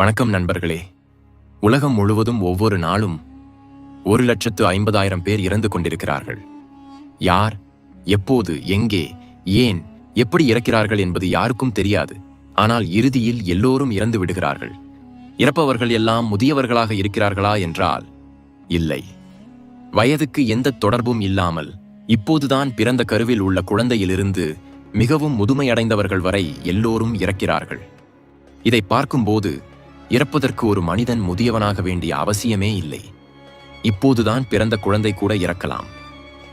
வணக்கம் நண்பர்களே. உலகம் முழுவதும் ஒவ்வொரு நாளும் ஒரு லட்சத்து ஐம்பதாயிரம் பேர் இறந்து கொண்டிருக்கிறார்கள். யார் எப்போது எங்கே ஏன் எப்படி இறக்கிறார்கள் என்பது யாருக்கும் தெரியாது. ஆனால் இறுதியில் எல்லோரும் இறந்து விடுகிறார்கள். இறப்பவர்கள் எல்லாம் முதியவர்களாக இருக்கிறார்களா என்றால் இல்லை. வயதுக்கு எந்த தொடர்பும் இல்லாமல் இப்போதுதான் பிறந்த கருவில் உள்ள குழந்தையிலிருந்து மிகவும் முதுமையடைந்தவர்கள் வரை எல்லோரும் இறக்கிறார்கள். இதை பார்க்கும்போது இறப்பதற்கு ஒரு மனிதன் முதியவனாக வேண்டிய அவசியமே இல்லை. இப்போதுதான் பிறந்த குழந்தை கூட இறக்கலாம்.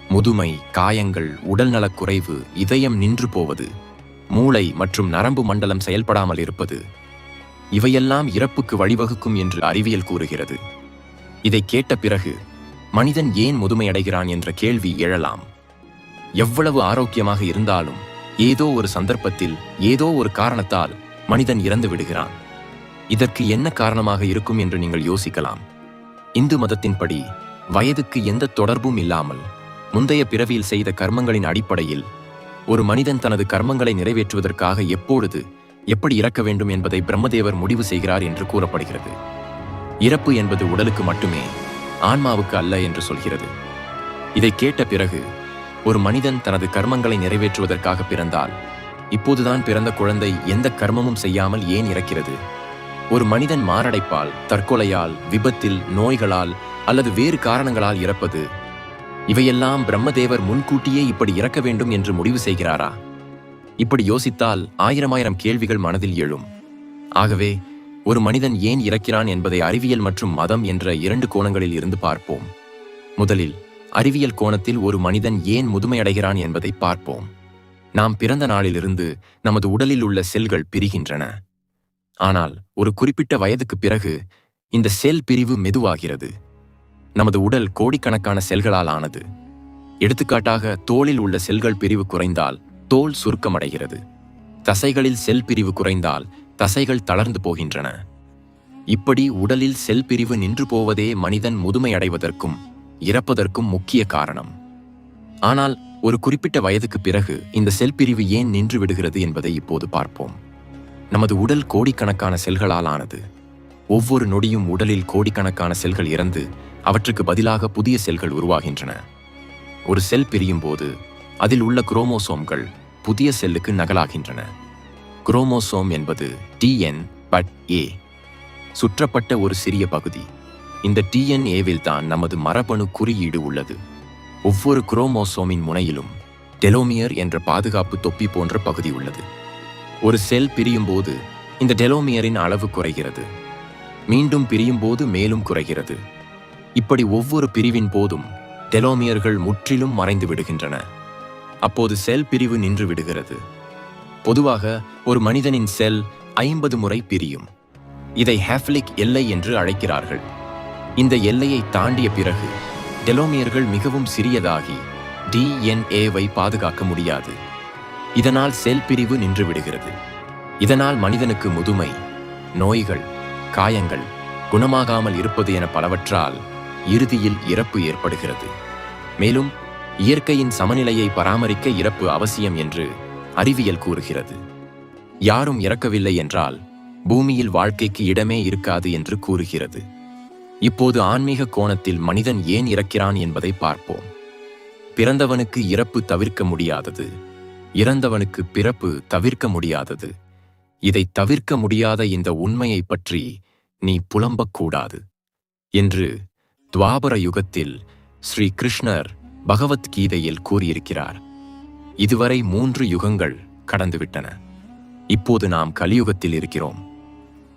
முதுமை காயங்கள் உடல்நலக் குறைவு இதயம் நின்று போவது மூளை மற்றும் நரம்பு மண்டலம் செயல்படாமல் இருப்பது இவையெல்லாம் இறப்புக்கு வழிவகுக்கும் என்று அறிவியல் கூறுகிறது. இதை கேட்ட பிறகு மனிதன் ஏன் முதுமையடைகிறான் என்ற கேள்வி எழலாம். எவ்வளவு ஆரோக்கியமாக இருந்தாலும் ஏதோ ஒரு சந்தர்ப்பத்தில் ஏதோ ஒரு காரணத்தால் மனிதன் இறந்து விடுகிறான். இதற்கு என்ன காரணமாக இருக்கும் என்று நீங்கள் யோசிக்கலாம். இந்து மதத்தின்படி வயதுக்கு எந்த தொடர்பும் இல்லாமல் முந்தைய பிறவியில் செய்த கர்மங்களின் அடிப்படையில் ஒரு மனிதன் தனது கர்மங்களை நிறைவேற்றுவதற்காக எப்பொழுது எப்படி இறக்க வேண்டும் என்பதை பிரம்மதேவர் முடிவு செய்கிறார் என்று கூறப்படுகிறது. இறப்பு என்பது உடலுக்கு மட்டுமே ஆன்மாவுக்கு அல்ல என்று சொல்கிறது. இதை கேட்ட பிறகு ஒரு மனிதன் தனது கர்மங்களை நிறைவேற்றுவதற்காக பிறந்தால் இப்போதுதான் பிறந்த குழந்தை எந்த கர்மமும் செய்யாமல் ஏன் இறக்கிறது? ஒரு மனிதன் மாரடைப்பால் தற்கொலையால் விபத்தில் நோய்களால் அல்லது வேறு காரணங்களால் இறப்பது இவையெல்லாம் பிரம்மதேவர் முன்கூட்டியே இப்படி இறக்க வேண்டும் என்று முடிவு செய்கிறாரா? இப்படி யோசித்தால் ஆயிரம் ஆயிரம் கேள்விகள் மனதில் எழும். ஆகவே ஒரு மனிதன் ஏன் இறக்கிறான் என்பதை அறிவியல் மற்றும் மதம் என்ற இரண்டு கோணங்களில் இருந்து பார்ப்போம். முதலில் அறிவியல் கோணத்தில் ஒரு மனிதன் ஏன் முதுமையடைகிறான் என்பதை பார்ப்போம். நாம் பிறந்த நாளிலிருந்து நமது உடலில் உள்ள செல்கள் பிரிகின்றன. ஆனால் ஒரு குறிப்பிட்ட வயதுக்கு பிறகு இந்த செல் பிரிவு மெதுவாகிறது. நமது உடல் கோடிக்கணக்கான செல்களால் ஆனது. எடுத்துக்காட்டாக தோளில் உள்ள செல்கள் பிரிவு குறைந்தால் தோல் சுருக்கமடைகிறது. தசைகளில் செல் பிரிவு குறைந்தால் தசைகள் தளர்ந்து போகின்றன. இப்படி உடலில் செல் பிரிவு நின்று போவதே மனிதன் முதுமையடைவதற்கும் இறப்பதற்கும் முக்கிய காரணம். ஆனால் ஒரு குறிப்பிட்ட வயதுக்கு பிறகு இந்த செல் பிரிவு ஏன் நின்று விடுகிறது என்பதை இப்போது பார்ப்போம். நமது உடல் கோடிக்கணக்கான செல்களால் ஆனது. ஒவ்வொரு நொடியும் உடலில் கோடிக்கணக்கான செல்கள் இறந்து அவற்றுக்கு பதிலாக புதிய செல்கள் உருவாகின்றன. ஒரு செல் பிரியும் போது அதில் உள்ள குரோமோசோம்கள் புதிய செல்லுக்கு நகலாகின்றன. குரோமோசோம் என்பது டிஎன் பட் ஏ சுற்றப்பட்ட ஒரு சிறிய பகுதி. இந்த டிஎன்ஏவில் தான் நமது மரபணு குறியீடு உள்ளது. ஒவ்வொரு குரோமோசோமின் முனையிலும் டெலோமியர் என்ற பாதுகாப்பு தொப்பி போன்ற பகுதி உள்ளது. ஒரு செல் பிரியும் போது இந்த டெலோமியரின் அளவு குறைகிறது. மீண்டும் பிரியும் போது மேலும் குறைகிறது. இப்படி ஒவ்வொரு பிரிவின் போதும் டெலோமியர்கள் முற்றிலும் மறைந்து விடுகின்றன. அப்போது செல் பிரிவு நின்று விடுகிறது. பொதுவாக ஒரு மனிதனின் செல் ஐம்பது முறை பிரியும். இதை ஹேஃப்லிக் எல்லை என்று அழைக்கிறார்கள். இந்த எல்லையை தாண்டிய பிறகு டெலோமியர்கள் மிகவும் சிறியதாகி டிஎன்ஏவை பாதுகாக்க முடியாது. இதனால் செல் பிரிவு நின்று விடுகிறது இதனால் மனிதனுக்கு முதுமை நோய்கள் காயங்கள் குணமாகாமல் இருப்பது என பலவற்றால் இறுதியில் இறப்பு ஏற்படுகிறது. மேலும் இயற்கையின் சமநிலையை பராமரிக்க இறப்பு அவசியம் என்று அறிவியல் கூறுகிறது. யாரும் இறக்கவில்லை என்றால் பூமியில் வாழ்க்கைக்கு இடமே இருக்காது என்று கூறுகிறது. இப்போது ஆன்மீக கோணத்தில் மனிதன் ஏன் இறக்கிறான் என்பதை பார்ப்போம். பிறந்தவனுக்கு இறப்பு தவிர்க்க முடியாதது. இறந்தவனுக்கு பிறப்பு தவிர்க்க முடியாதது. இதை தவிர்க்க முடியாத இந்த உண்மையை பற்றி நீ புலம்பக்கூடாது என்று துவாபர யுகத்தில் ஸ்ரீ கிருஷ்ணர் பகவத்கீதையில் கூறியிருக்கிறார். இதுவரை மூன்று யுகங்கள் கடந்துவிட்டன. இப்போது நாம் கலியுகத்தில் இருக்கிறோம்.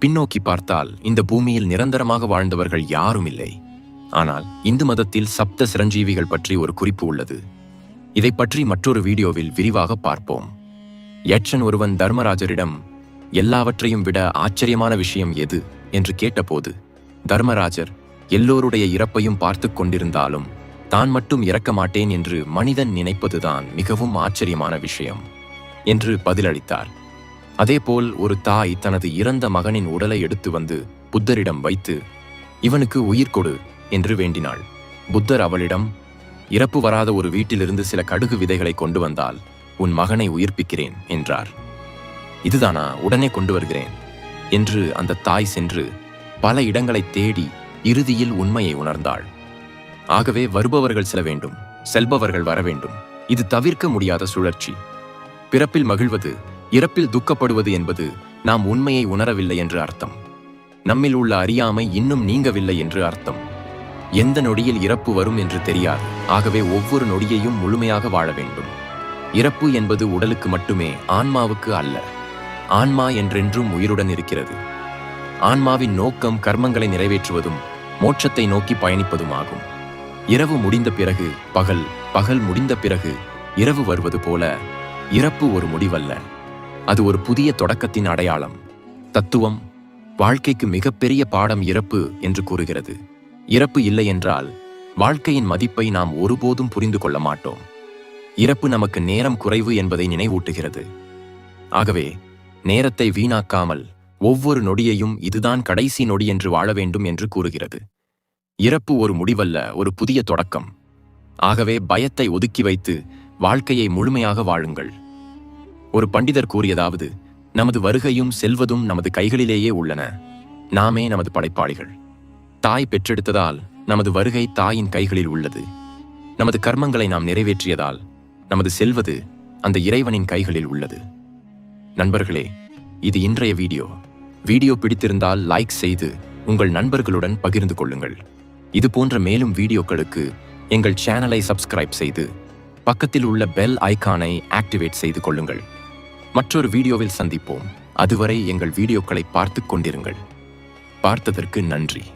பின்னோக்கி பார்த்தால் இந்த பூமியில் நிரந்தரமாக வாழ்ந்தவர்கள் யாரும் இல்லை ஆனால் இந்து மதத்தில் சப்த சிரஞ்சீவிகள் பற்றி ஒரு குறிப்பு உள்ளது. இதை பற்றி மற்றொரு வீடியோவில் விரிவாக பார்ப்போம். யட்சன் ஒருவன் தர்மராஜரிடம் எல்லாவற்றையும் விட ஆச்சரியமான விஷயம் எது? என்று கேட்டபோது தர்மராஜர் எல்லோருடைய இறப்பையும் பார்த்து கொண்டிருந்தாலும் தான் மட்டும் இறக்க மாட்டேன் என்று மனிதன் நினைப்பதுதான் மிகவும் ஆச்சரியமான விஷயம் என்று பதிலளித்தார். அதேபோல் ஒரு தாய் தனது இறந்த மகனின் உடலை எடுத்து வந்து புத்தரிடம் வைத்து இவனுக்கு உயிர் கொடு என்று வேண்டினாள். புத்தர் அவளிடம் இறப்பு வராத ஒரு வீட்டிலிருந்து சில கடுகு விதைகளை கொண்டு வந்தால் உன் மகனை உயிர்ப்பிக்கிறேன் என்றார். இதுதானா உடனே கொண்டு வருகிறேன் என்று அந்த தாய் சென்று பல இடங்களை தேடி இறுதியில் உண்மையை உணர்ந்தாள். ஆகவே வருபவர்கள் செல்ல வேண்டும் செல்பவர்கள் வர வேண்டும். இது தவிர்க்க முடியாத சுழற்சி. பிறப்பில் மகிழ்வது இறப்பில் துக்கப்படுவது என்பது நாம் உண்மையை உணரவில்லை என்று அர்த்தம். நம்மில் உள்ள அறியாமை இன்னும் நீங்கவில்லை என்று அர்த்தம். எந்த நொடியில் இறப்பு வரும் என்று தெரியாது. ஆகவே ஒவ்வொரு நொடியையும் முழுமையாக வாழ வேண்டும். இறப்பு என்பது உடலுக்கு மட்டுமே ஆன்மாவுக்கு அல்ல. ஆன்மா என்றென்றும் உயிருடன் இருக்கிறது. ஆன்மாவின் நோக்கம் கர்மங்களை நிறைவேற்றுவதும் மோட்சத்தை நோக்கி பயணிப்பதும் ஆகும். இரவு முடிந்த பிறகு பகல் பகல் முடிந்த பிறகு இரவு வருவது போல இறப்பு ஒரு முடிவல்ல. அது ஒரு புதிய தொடக்கத்தின் அடையாளம். தத்துவம் வாழ்க்கைக்கு மிகப்பெரிய பாடம் இறப்பு என்று கூறுகிறது. இறப்பு இல்லை என்றால் வாழ்க்கையின் மதிப்பை நாம் ஒருபோதும் புரிந்து கொள்ள மாட்டோம். இறப்பு நமக்கு நேரம் குறைவு என்பதை நினைவூட்டுகிறது. ஆகவே நேரத்தை வீணாக்காமல் ஒவ்வொரு நொடியையும் இதுதான் கடைசி நொடி என்று வாழ வேண்டும் என்று கூறுகிறது. இறப்பு ஒரு முடிவல்ல ஒரு புதிய தொடக்கம். ஆகவே பயத்தை ஒதுக்கி வைத்து வாழ்க்கையை முழுமையாக வாழுங்கள். ஒரு பண்டிதர் கூறியதாவது நமது வருகையும் செல்வதும் நமது கைகளிலேயே உள்ளன. நாமே நமது படைப்பாளிகள். தாய் பெற்றெடுத்ததால் நமது வருகை தாயின் கைகளில் உள்ளது. நமது கர்மங்களை நாம் நிறைவேற்றியதால் நமது செல்வது அந்த இறைவனின் கைகளில் உள்ளது. நண்பர்களே இது இன்றைய வீடியோ. வீடியோ பிடித்திருந்தால் லைக் செய்து உங்கள் நண்பர்களுடன் பகிர்ந்து கொள்ளுங்கள். இது போன்ற மேலும் வீடியோக்களுக்கு எங்கள் சேனலை சப்ஸ்கிரைப் செய்து பக்கத்தில் உள்ள பெல் ஐகானை ஆக்டிவேட் செய்து கொள்ளுங்கள். மற்றொரு வீடியோவில் சந்திப்போம். அதுவரை எங்கள் வீடியோக்களை பார்த்து கொண்டிருங்கள். பார்த்ததற்கு நன்றி.